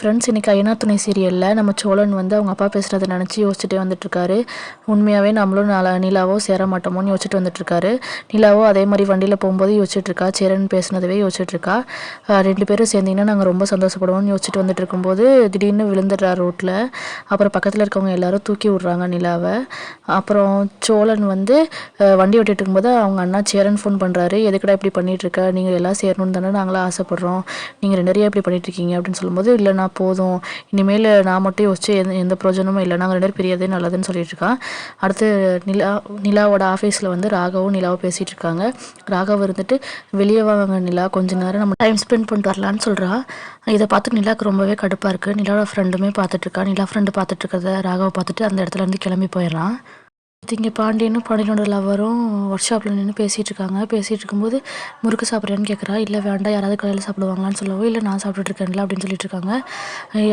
Friends இன்றைக்கி ஐநா துணை சீரியலில் நம்ம சோழன் வந்து அவங்க அப்பா பேசுகிறத நினச்சி யோசிச்சுட்டே வந்துட்டுருக்காரு. உண்மையாகவே நம்மளும் நாள நிலாவோ சேர மாட்டோமோன்னு யோசிச்சுட்டு வந்துட்டுருக்காரு. நிலாவோ அதே மாதிரி வண்டியில் போகும்போது யோசிச்சுட்ருக்கா சேரன் பேசுனதவே யோசிச்சுட்ருக்கா ரெண்டு பேரும் சேர்ந்திங்கன்னா நாங்கள் ரொம்ப சந்தோஷப்படுவோம்னு யோசிச்சுட்டு வந்துட்டு இருக்கும்போது திடீர்னு விழுந்துடுறா ரோட்டில் அப்புறம் பக்கத்தில் இருக்கவங்க எல்லாரும் தூக்கி விட்றாங்க நிலாவை. அப்புறம் சோழன் வந்து வண்டி ஓட்டிகிட்டு இருக்கும்போது அவங்க அண்ணா சேரன் ஃபோன் பண்ணுறாரு எதுக்குடா இப்படி பண்ணிகிட்ருக்க நீங்கள் எல்லாம் சேரணும்னு தானே நாங்களாம் ஆசைப்பட்றோம். நீங்கள் ரெண்டு இப்படி பண்ணிகிட்ருக்கீங்க அப்படின்னு சொல்லும்போது இல்லை நான் போதும். இனிமேல் நான் மட்டும் யோசிச்சு எந்த எந்த பிரயோஜனமும் இல்லை. நாங்கள் ரெண்டு பேரும் பிரியதே நல்லதுன்னு சொல்லிட்டு இருக்கான் அடுத்து நிலா நிலாவோட ஆஃபீஸில் வந்து ராகவும் நிலாவும் பேசிகிட்டு இருக்காங்க ராகவ் இருந்துட்டு வெளியே வாங்க நிலா. கொஞ்ச நேரம் நம்ம டைம் ஸ்பெண்ட் பண்ணிட்டு வரலான்னு சொல்கிறா இதை பார்த்து நிலாவுக்கு ரொம்பவே கடுப்பாக இருக்குது நிலாவோட ஃப்ரெண்டுமே பார்த்துட்ருக்கா நிலா ஃப்ரெண்டு பார்த்துட்டு இருக்கிறத பார்த்துட்டு அந்த இடத்துல இருந்து கிளம்பி போயிடுறான். இங்கே பாண்டியனும் பாண்டியனோட லவரும் ஒர்க் ஷாப்பில் நின்று பேசிகிட்டு இருக்காங்க. பேசிகிட்டு இருக்கும்போது முறுக்கு சாப்பிட்றியான்னு கேட்குறா இல்லை வேண்டாம் யாராவது கடையில் சாப்பிடுவாங்களான்னு சொல்லவோ இல்லை நான் சாப்பிட்டுட்டு இருக்கேன்ல அப்படின்னு சொல்லிட்டு இருக்காங்க.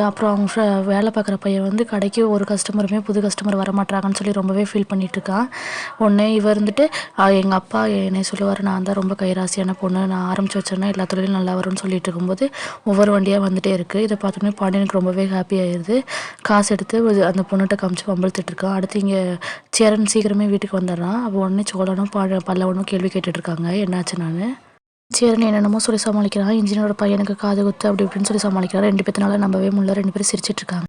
அப்புறம் அவங்க வேலை பார்க்குற பையன் வந்து கடைக்கு ஒரு கஸ்டமருமே புது கஸ்டமர் வரமாட்டாங்கன்னு சொல்லி ரொம்பவே ஃபீல் பண்ணிட்டு இருக்கான். உடனே இவர் இருந்துட்டு எங்கள் அப்பா என்னை சொல்லுவார் நான் தான் ரொம்ப கைராசியான பொண்ணு. நான் ஆரம்பிச்சு வச்சேன்னா எல்லா தொழிலும் நல்லா வரும்னு சொல்லிட்டு இருக்கும்போது ஒவ்வொரு வண்டியாக வந்துட்டே இருக்குது இதை பார்த்தோன்னே பாண்டியனுக்கு ரொம்பவே ஹாப்பி ஆயிடுது காசு எடுத்து அந்த பொண்ணுகிட்ட காமிச்சு வம்பழுத்துட்டு இருக்கான். அடுத்து இங்கே சரண் சீக்கிரமே வீட்டுக்கு வந்துடுறான். அப்போ உடனே சோழனும் பா பல்லவனும் கேள்வி கேட்டுட்டு இருக்காங்க என்னாச்சு நான்? சேரன் என்னென்னமோ சொல்லி சமாளிக்கிறான். இன்ஜினியரோட பையனுக்கு காது குத்து அப்படி இப்படின்னு சொல்லி சமாளிக்கிறான். ரெண்டு பேத்தினால நம்பவே முடியல. ரெண்டு பேரும் சிரிச்சிட்டு இருக்காங்க